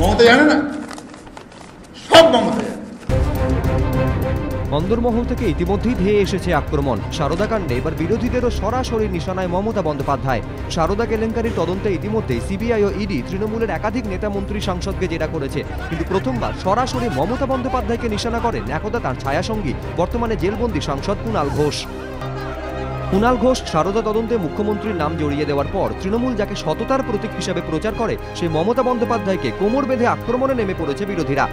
মমতা জানে না সব মমতা জানে থেকে ইতিমধ্যেই ধেয়ে এসেছে আক্রমণ। সারদা কাণ্ডে এবার বিরোধীদেরও সরাসরি নিশানায় মমতা বন্দ্যোপাধ্যায়। সারদা কেলেঙ্কারির তদন্তে ইতিমধ্যেই সিবিআই ও ইডি তৃণমূলের একাধিক নেতা মন্ত্রী সাংসদকে জেরা করেছে। কিন্তু প্রথমবার সরাসরি মমতা বন্দ্যোপাধ্যায়কে নিশানা করেন, একদা তার ছায়াসঙ্গী, বর্তমানে জেলবন্দি সাংসদ কুণাল ঘোষ। কুণাল ঘোষ সারদা তদন্তে মুখ্যমন্ত্রীর নাম জড়িয়ে দেওয়ার পর তৃণমূল যাকে সততার প্রতীক হিসাবে প্রচার করে, সে মমতা বন্দ্যোপাধ্যায়কে কোমর বেঁধে আক্রমণে নেমে পড়েছে বিরোধীরা।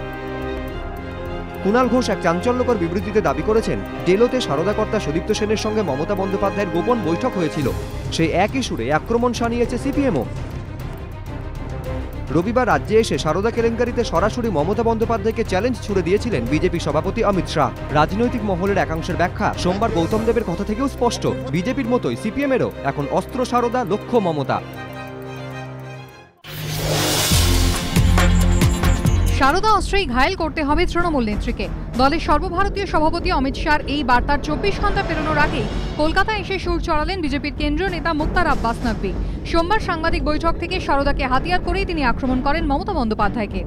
কুণাল ঘোষ এক চাঞ্চল্যকর বিবৃতিতে দাবি করেছেন, ডেলোতে সারদাকর্তা সুদীপ্ত সেনের সঙ্গে মমতা বন্দ্যোপাধ্যায়ের গোপন বৈঠক হয়েছিল। সেই একই সুরে আক্রমণ সানিয়েছে সিপিএমও। রবিবার রাজ্যে এসে সারদা কেলেঙ্কারিতে সরাসরি মমতা বন্দ্যোপাধ্যায়কে চ্যালেঞ্জ ছুড়ে দিয়েছিলেন বিজেপি সভাপতি অমিত শাহ। রাজনৈতিক মহলের একাংশের ব্যাখ্যা সোমবার গৌতম দেবের কথা থেকেও স্পষ্ট। বিজেপির মতোই সিপিএমেরও এখন অস্ত্র সারদা, লক্ষ্য মমতা। সারদা অস্ত্রেই ঘায়েল করতে হবে তৃণমূল নেত্রীকে দলের সর্বভারতীয় সভাপতি অমিত শাহর এই বার্তার চব্বিশ ঘন্টা পেরোনোর আগেই কলকাতায় এসে সুর চড়ালেন বিজেপির কেন্দ্রীয় নেতা মুক্তার আব্বাস নকভি সোমবার সাংবাদিক বৈঠক থেকে সারদাকে হাতিয়ার করেই তিনি আক্রমণ করেন মমতা বন্দ্যোপাধ্যায়কে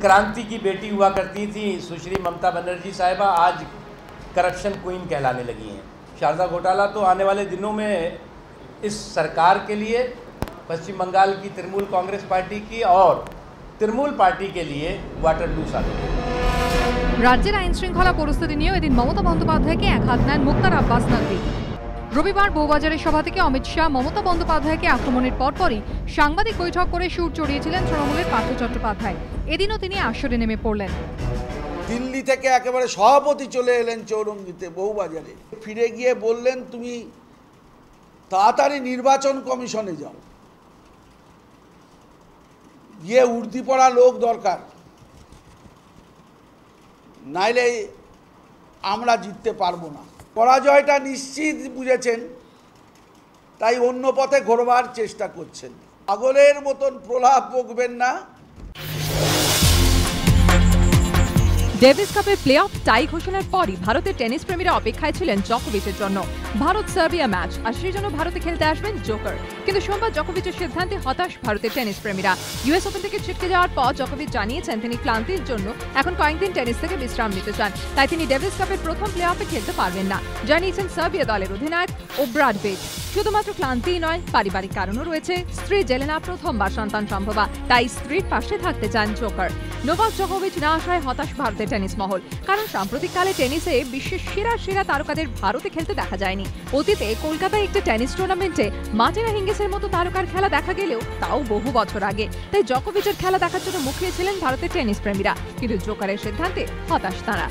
क्रांति की बेटी हुआ करती थी सुश्री ममता बनर्जी साहिबा आज करप्शन क्वीन कहलाने लगी हैं शारदा घोटाला तो आने वाले दिनों में इस सरकार के लिए पश्चिम बंगाल की तृणमूल कांग्रेस पार्टी की और তৃণমূল পার্টি কে লিয়ে ওয়াটারলু রাজ্যের আইন শৃঙ্খলা পরিস্থিতি নিয়েও এদিন মমতা বন্দ্যোপাধ্যায়কে এক হাত নেন মুক্তার আব্বাস নাকভি। রবিবার বৌবাজারের সভা থেকে অমিত শাহ মমতা বন্দ্যোপাধ্যায়কে আক্রমণের পরপরই সাংবাদিক বৈঠক করে সুর চড়িয়েছিলেন তৃণমূলের পার্থ চট্টোপাধ্যায়। এদিনও তিনি আসরে নেমে পড়লেন। দিল্লি থেকে একেবারে সভাপতি চলে এলেন চৌরঙ্গিতে বহুবাজারে ফিরে গিয়ে বললেন তুমি তাড়াতাড়ি নির্বাচন কমিশনে যাও। গিয়ে উর্দি পড়া লোক দরকার। নাইলে আমরা জিততে পারব না। পরাজয়টা নিশ্চিত বুঝেছেন, তাই অন্য পথে ঘোরবার চেষ্টা করছেন। পাগলের মতন প্রলাপ বকবেন না। ডেভিস কাপের প্লে অফ টাই ঘোষণার পরই ভারতের টেনিস প্রেমীরা অপেক্ষায় ছিলেন জকোভিচের জন্য। ভারত সার্বিয়া ম্যাচ, আর সেই জন্য ভারতে খেলতে আসবেন জোকার। কিন্তু সোমবার জকোভিচের সিদ্ধান্তে হতাশ ভারতের টেনিস প্রেমীরা। ইউএস ওপেন থেকে ছিটকে যাওয়ার পর জকোভিচ জানিয়েছেন তিনি ক্লান্তির জন্য এখন কয়েকদিন টেনিস থেকে বিশ্রাম নিতে চান। তাই তিনি ডেভিস কাপের প্রথম প্লে অফে খেলতে পারবেন না। জানিয়েছেন সার্বিয়া দলের অধিনায়ক ওব্রাড বেজ শুধুমাত্র ক্লান্তিই নয়, পারিবারিক কারণও রয়েছে। স্ত্রী জেলেনা প্রথমবার সন্তান সম্ভবা, তাই স্ত্রীর পাশে থাকতে চান জোকার। নোভাক জকোভিচ না আসায় হতাশ ভারতের টেনিস মহল। কারণ সাম্প্রতিককালে টেনিসে বিশ্বের সেরা সেরা তারকাদের ভারতে খেলতে দেখা যায়নি। অতীতে কলকাতায় একটি টেনিস টুর্নামেন্টে মার্টিনা হিঙ্গেসের মতো তারকার খেলা দেখা গেলেও তাও বহু বছর আগে। তাই জকোভিচের খেলা দেখার জন্য মুখিয়ে ছিলেন ভারতের টেনিস প্রেমীরা। কিন্তু জোকারের সিদ্ধান্তে হতাশ তারা।